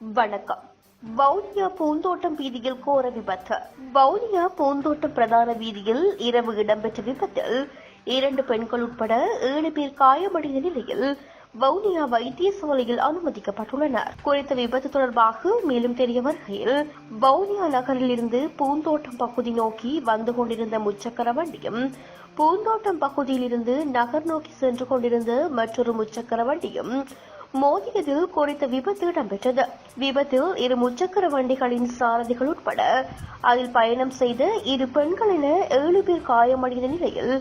வணக்கம். வவுனியா பூந்தோட்டம் வீதியில் கோர விபத்து. வவுனியா பூந்தோட்டம் பிரதான வீதியில் இரவு இடம்பெற்ற விபத்தில் இரண்டு பெண்கள் உட்பட ஏழு பேர் காயமடைந்த நிலையில் வவுனியா வைத்தியசாலையில் அனுமதிக்கப்பட்டுள்ளனர். குறித்த விபத்து தொடர்பாக மேலும் தெரிய வருகையில் வவுனியா நகரில் இருந்து பூந்தோட்டம் பகுதி நோக்கி வந்து கொண்டிருந்த முச்சக்கர வண்டியும் பூந்தோட்டம் பகுதியில் இருந்து நகர் நோக்கி சென்று கொண்டிருந்த மற்றொரு முச்சக்கர வண்டியும் மோதியதில் குறித்த விபத்து இடம்பெற்றது. விபத்தில் இரு முச்சக்கர வண்டிகளின் சாரதிகள் உட்பட அதில் பயணம் செய்த இரு பெண்கள் என ஏழு பேர் காயமடைந்த நிலையில்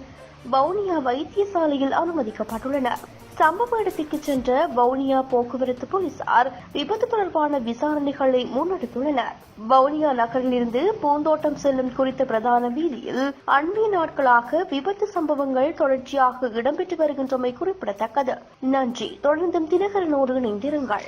வவுனியா வைத்தியசாலையில் அனுமதிக்கப்பட்டுள்ளனர் சம்பவ இடத்திற்கு சென்ற வவுனியா போக்குவரத்து போலீசார் விபத்து தொடர்பான விசாரணைகளை முன்னெடுத்துள்ளனர். வவுனியா நகரிலிருந்து பூந்தோட்டம் செல்லும் குறித்த பிரதான வீதியில் அண்மைய நாட்களாக விபத்து சம்பவங்கள் தொடர்ச்சியாக இடம்பெற்று வருகின்றமை குறிப்பிடத்தக்கது. நன்றி. தொடர்ந்தும் தினகரனோடு இணைந்திருங்கள்.